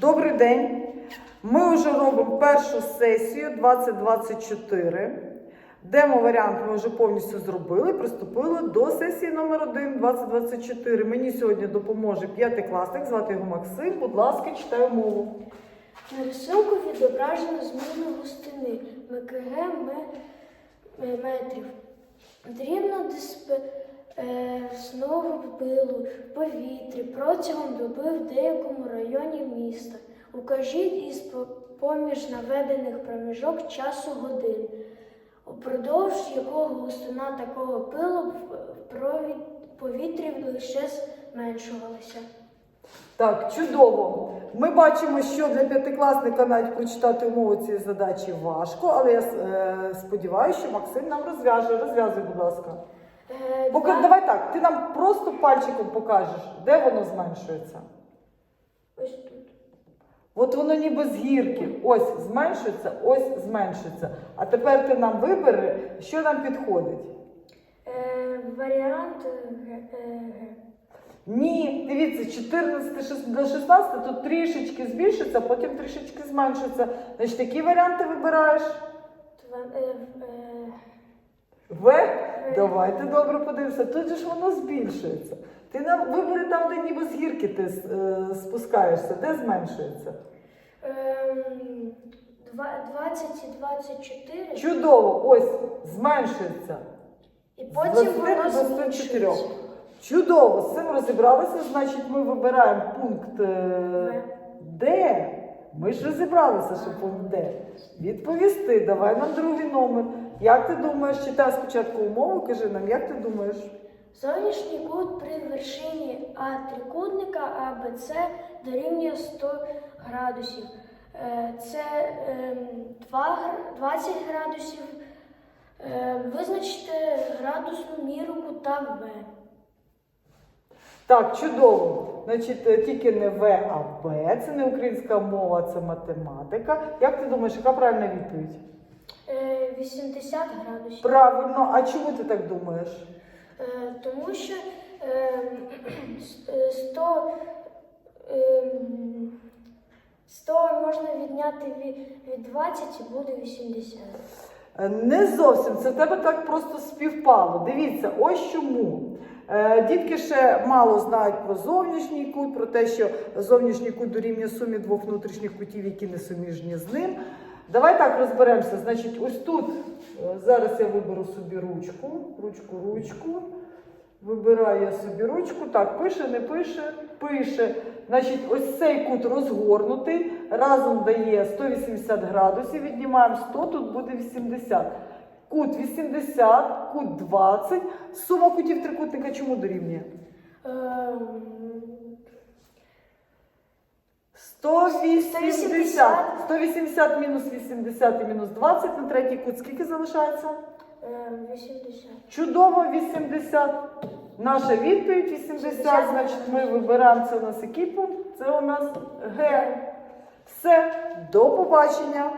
Добрий день. Ми вже робимо першу сесію 2024. Демо-варіант ми вже повністю зробили. Приступили до сесії номер 1 2024. Мені сьогодні допоможе п'ятикласник, звати його Максим. Будь ласка, читаю мову. На рисунку відображено зміну густини МКГ ме- метрів. Дрібно дисперсного пилу в повітрі протягом доби в деякому районі міста. Укажіть із поміж наведених проміжок часу годин, упродовж якого густина такого пилу в повітрі лише зменшувалася. Так, чудово. Ми бачимо, що для п'ятикласника навіть прочитати умову цієї задачі важко, але я е, сподіваюся, що Максим нам розв'яже. Розв'язуй, будь ласка. Е, Поки, давай так, ти нам просто пальчиком покажеш, де воно зменшується. Ось тут. От воно ніби з гірки. Ось зменшується, ось зменшується. А тепер ти нам вибери, що нам підходить. Е, варіант Г. е, Ні, дивіться, 14 до 16 тут трішечки збільшиться, потім трішечки зменшується. Значить, які варіанти вибираєш? Е, В? Давайте добре подивимося. Тут же ж воно збільшується. Ти нам вибери там, де ніби з гірки ти е, спускаєшся, де зменшується. ем, два- 20 і 24. Чудово, ось зменшується. І потім 20 воно до 24. збільшується. Чудово, з цим розібралися, значить ми вибираємо пункт е, Д. Ми ж розібралися, що пункт Д. Відповісти, давай нам другий номер. Як ти думаєш, читай спочатку умову, кажи нам, як ти думаєш? Зовнішній кут при вершині А трикутника АБЦ дорівнює 100 градусів. Е, Це ем, два гр- 20 градусів. Е, Визначте градусну міру кута В. Так, чудово. Значить, е, тільки не В, а Б. Це не українська мова, це математика. Як ти думаєш, яка правильна відповідь? Е, 80 градусів. Правильно, а чому ти так думаєш? Е, Тому що ем, е, 100, ем, 100 можна відняти від, від 20 і буде 80. Е, Не зовсім це в тебе так просто співпало. Дивіться, ось чому. Е, Дітки ще мало знають про зовнішній кут, про те, що зовнішній кут дорівнює сумі двох внутрішніх кутів, які не суміжні з ним. Давай так розберемося. Значить, ось тут е, зараз я виберу собі ручку, ручку, ручку. Вибираю я собі ручку. Так, пише, не пише, пише. Значить, ось цей кут розгорнутий, разом дає 180 градусів, віднімаємо 100, тут буде 80. Кут 80, кут 20. Сума кутів трикутника чому дорівнює? Ем, 180. 180 мінус 80 і мінус 20 на третій кут. Скільки залишається? ем, 80. Чудово, 80. Наша відповідь 80, значить ми вибираємо це у нас який пункт? Це у нас Г. Все, до побачення.